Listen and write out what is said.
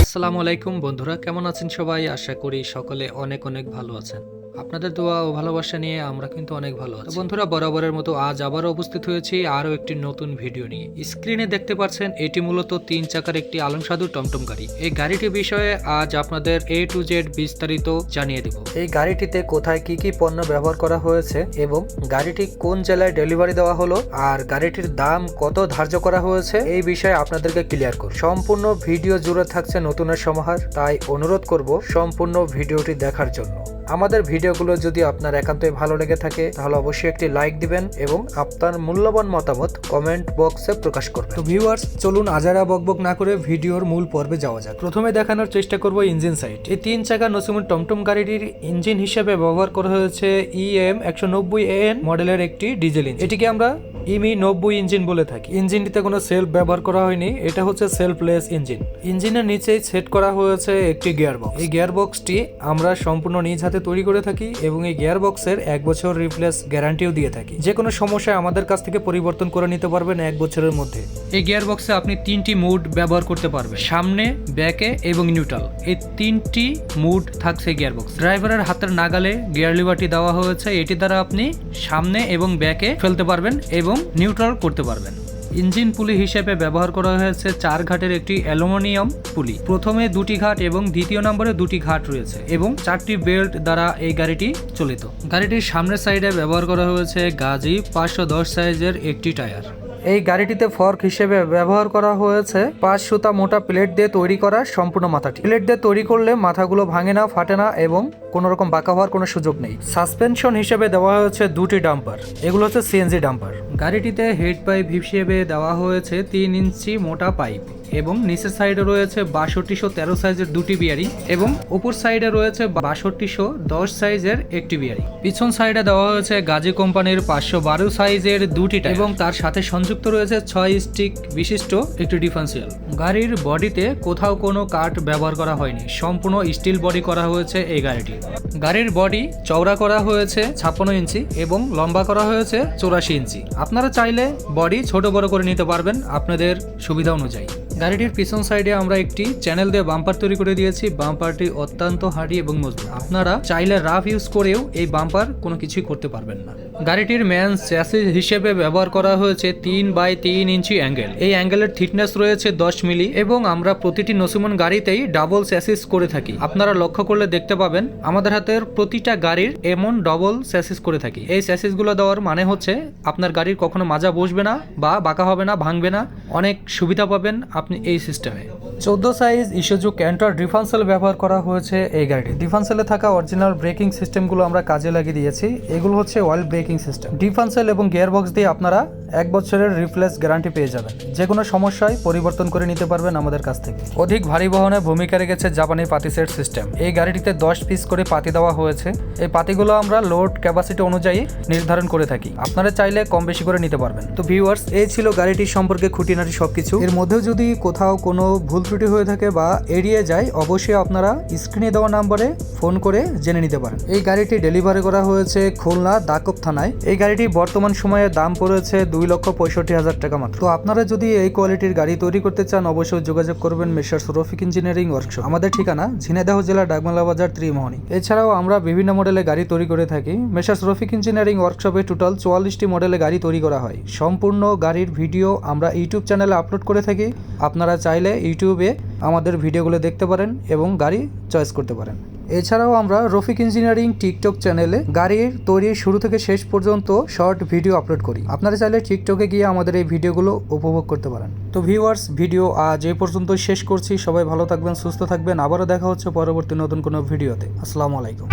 আসসালামু আলাইকুম বন্ধুরা কেমন আছেন সবাই আশা করি সকলে অনেক অনেক ভালো আছেন আপনাদের দোয়া ও ভালোবাসা নিয়ে আমরা কিন্তু অনেক ভালো আছি। বন্ধুরা, বরাবরের মতো আজ আবারও উপস্থিত হয়েছি আরও একটি নতুন ভিডিও নিয়ে। স্ক্রিনে দেখতে পাচ্ছেন, এটি মূলত তিন চাকার একটি আলমসাধু টমটম গাড়ি। এই গাড়িটি বিষয়ে আজ আপনাদের এ টু জেড বিস্তারিত জানিয়ে দেব। এই গাড়িটিতে কোথায় কি কি পণ্য ব্যবহার করা হয়েছে এবং গাড়িটি কোন জেলায় ডেলিভারি দেওয়া হলো আর গাড়িটির দাম কত ধার্য করা হয়েছে এই বিষয়ে আপনাদেরকে ক্লিয়ার করব। সম্পূর্ণ ভিডিও জুড়ে থাকছে নতুনের সমাহার, তাই অনুরোধ করব সম্পূর্ণ ভিডিওটি দেখার জন্য। আমাদের ভিডিওগুলো যদি আপনার একান্তই ভালো লেগে থাকে, তাহলে অবশ্যই একটি লাইক দিবেন এবং আপনার মূল্যবান মতামত কমেন্ট বক্সে প্রকাশ করবেন। তো ভিউয়ার্স চলুন আজারা বকবক না করে ভিডিওর মূল পর্বে যাওয়া যাক। প্রথমে দেখানোর চেষ্টা করব ইঞ্জিন সাইড এই তিন চাকা নসিমুল টমটম গাড়িটির ইঞ্জিন হিসেবে ব্যবহার করা হয়েছে ইএম একশো নব্বই এ এন মডেলের একটি ডিজেল ইঞ্জিন এটিকে আমরা ইমি নব্বই ইঞ্জিন বলে থাকি। ইঞ্জিনটিতে কোনো সেলফ ব্যবহার করা হয়নি, এটা হচ্ছে সেলফলেস ইঞ্জিন। ইঞ্জিনের নিচেই সেট করা হয়েছে একটি গিয়ার বক্স এই গিয়ার বক্সটি আমরা সম্পূর্ণ নিজ হাতে তৈরি করে থাকি এবং এই গিয়ার বক্সের এক বছর রিপ্লেস গ্যারান্টিও দিয়ে থাকি। যে কোনো সমস্যায় আমাদের কাছ থেকে পরিবর্তন করে নিতে পারবেন এক বছরের মধ্যে। এই গিয়ার বক্সে আপনি তিনটি মুড ব্যবহার করতে পারবেন। সামনে, ব্যাকে এবং নিউট্রাল। এই তিনটি মুড থাকছে গিয়ার বক্স ড্রাইভারের হাতের নাগালে গিয়ার লিভারটি দেওয়া হয়েছে। এটি দ্বারা আপনি সামনে এবং ব্যাকে ফেলতে পারবেন এবং নিউট্রাল করতে পারবেন। ইঞ্জিন পুলি হিসেবে ব্যবহার করা হয়েছে চার ঘাটের একটি অ্যালুমিনিয়াম পুলি। প্রথমে দুটি ঘাট এবং দ্বিতীয় নম্বরে দুটি ঘাট রয়েছে এবং চারটি বেল্ট দ্বারা এই গাড়িটি চলিত। গাড়িটির সামনের সাইডে ব্যবহার করা হয়েছে গাজি পাঁচশো দশ সাইজের একটি টায়ার। এই গাড়িটিতে ফর্ক হিসেবে ব্যবহার করা হয়েছে পাঁচ সুতা মোটা প্লেট দিয়ে তৈরি করা সম্পূর্ণ মাথাটি। প্লেট দিয়ে তৈরি করলে মাথাগুলো ভাঙে না, ফাটে না এবং কোনো রকম বাঁকা হওয়ার কোনো সুযোগ নেই। সাসপেনশন হিসেবে দেওয়া হয়েছে দুটি ডাম্পার। এগুলো হচ্ছে সিএনজি ডাম্পার। গাড়িটিতে হেড পাইপ হিসেবে দেওয়া হয়েছে তিন ইঞ্চি মোটা পাইপ এবং নিচের সাইডে রয়েছে বাষট্টিশো তেরো সাইজের দুটি বিয়ারিং এবং উপর সাইডে রয়েছে বাষট্টিশো দশ সাইজের একটি বিয়ারিং। পিছন সাইডে দেওয়া হয়েছে গাজী কোম্পানির পাঁচশো বারো সাইজের দুটি এবং তার সাথে সংযুক্ত রয়েছে ছয় স্টিক বিশিষ্ট একটি ডিফারেন্সিয়াল। গাড়ির বডিতে কোথাও কোনো কাঠ ব্যবহার করা হয়নি। সম্পূর্ণ স্টিল বডি করা হয়েছে এই গাড়িটি গাড়ির বডি চওড়া করা হয়েছে ছাপ্পান্ন ইঞ্চি এবং লম্বা করা হয়েছে চৌরাশি ইঞ্চি। আপনারা চাইলে বডি ছোট বড় করে নিতে পারবেন আপনাদের সুবিধা অনুযায়ী। গাড়িটির পিছন সাইডে আমরা একটি চ্যানেল দিয়ে বাম্পার তৈরি করে দিয়েছি। বাম্পারটি অত্যন্ত হার্ডি এবং মজবুত। আপনারা চাইলে রাফ ইউজ করেও এই বাম্পার কোনো কিছুই করতে পারবেন না। গাড়িটির ম্যান চ্যাসিস হিসেবে ব্যবহার করা হয়েছে তিন বাই তিন ইঞ্চি অ্যাঙ্গেল এই অ্যাঙ্গেলের থিকনেস রয়েছে দশ মিলি এবং আমরা প্রতিটি নসিমন গাড়িতেই ডাবল চ্যাসিস করে থাকি। আপনারা লক্ষ্য করলে দেখতে পাবেন, আমাদের হাতের প্রতিটা গাড়ির এমন ডবল চ্যাসিস করে থাকি। এই চ্যাসিসগুলো দেওয়ার মানে হচ্ছে আপনার গাড়ির কখনো মাজা বসবে না বা বাঁকা হবে না, ভাঙবে না। অনেক সুবিধা পাবেন। আপনি এই সিস্টেমে চোদ্দ সাইজ ইস্যুজু ক্যান্টার ডিফান্সেল ব্যবহার করা হয়েছে এই গাড়িটি। ডিফান্সেলে থাকা অরিজিনাল ব্রেকিং সিস্টেমগুলো আমরা কাজে লাগিয়ে দিয়েছি। এগুলো হচ্ছে অয়েল ব্রেকিং সিস্টেম ডিফান্সেল এবং গিয়ার বক্স দিয়ে আপনারা এক বছরের রিপ্লেস গ্যারান্টি পেয়ে যাবেন। যে কোনো সমস্যায় পরিবর্তন করে নিতে পারবেন আমাদের কাছ থেকে। অধিক ভারী বহনে ভূমিকা রেখেছে জাপানি পাতি সেট সিস্টেম এই গাড়িটিতে দশ পিস করে পাতি দেওয়া হয়েছে। এই পাতিগুলো আমরা লোড ক্যাপাসিটি অনুযায়ী নির্ধারণ করে থাকি। আপনারা চাইলে কম বেশি করে নিতে পারবেন। তো ভিউয়ার্স এই ছিল গাড়িটির সম্পর্কে খুঁটিনাটি সবকিছু। এর মধ্যেও যদি কোথাও কোনো ভুল ত্রুটি হয়ে থাকে বা এড়িয়ে যায়, অবশ্যই আপনারা স্ক্রিনে দেওয়া নাম্বারে ফোন করে জেনে নিতে পারেন। এই গাড়িটি ডেলিভারি করা হয়েছে খুলনা দাকব থানায়। এই গাড়িটি বর্তমান সময়ে দাম পড়েছে দুই লক্ষ পঁয়ষট্টি হাজার টাকা মাত্র। তো আপনারা যদি এই কোয়ালিটির গাড়ি তৈরি করতে চান, অবশ্যই যোগাযোগ করবেন মেসার্স রফিক ইঞ্জিনিয়ারিং ওয়ার্কশপ। আমাদের ঠিকানা ঝিনাইদহ জেলা ডাকমালা বাজার ত্রিমোহনী। এছাড়াও আমরা বিভিন্ন মডেলে গাড়ি তৈরি করে থাকি। মেসার্স রফিক ইঞ্জিনিয়ারিং ওয়ার্কশপে টোটাল চুয়াল্লিশটি মডেলে গাড়ি তৈরি করা হয়। সম্পূর্ণ গাড়ির ভিডিও আমরা ইউটিউব চ্যানেলে আপলোড করে থাকি। আপনারা চাইলে ইউটিউবে আমাদের ভিডিওগুলো দেখতে পারেন এবং গাড়ি চয়েস করতে পারেন। এছাড়াও আমরা রফিক ইঞ্জিনিয়ারিং টিকটক চ্যানেলে গাড়ির তৈরি শুরু থেকে শেষ পর্যন্ত শর্ট ভিডিও আপলোড করি। আপনারা চাইলে টিকটকে গিয়ে আমাদের এই ভিডিওগুলো উপভোগ করতে পারেন। তো ভিউয়ার্স, ভিডিও আজ এই পর্যন্ত শেষ করছি। সবাই ভালো থাকবেন, সুস্থ থাকবেন। আবারও দেখা হচ্ছে পরবর্তী নতুন কোনো ভিডিওতে। আসসালামু আলাইকুম।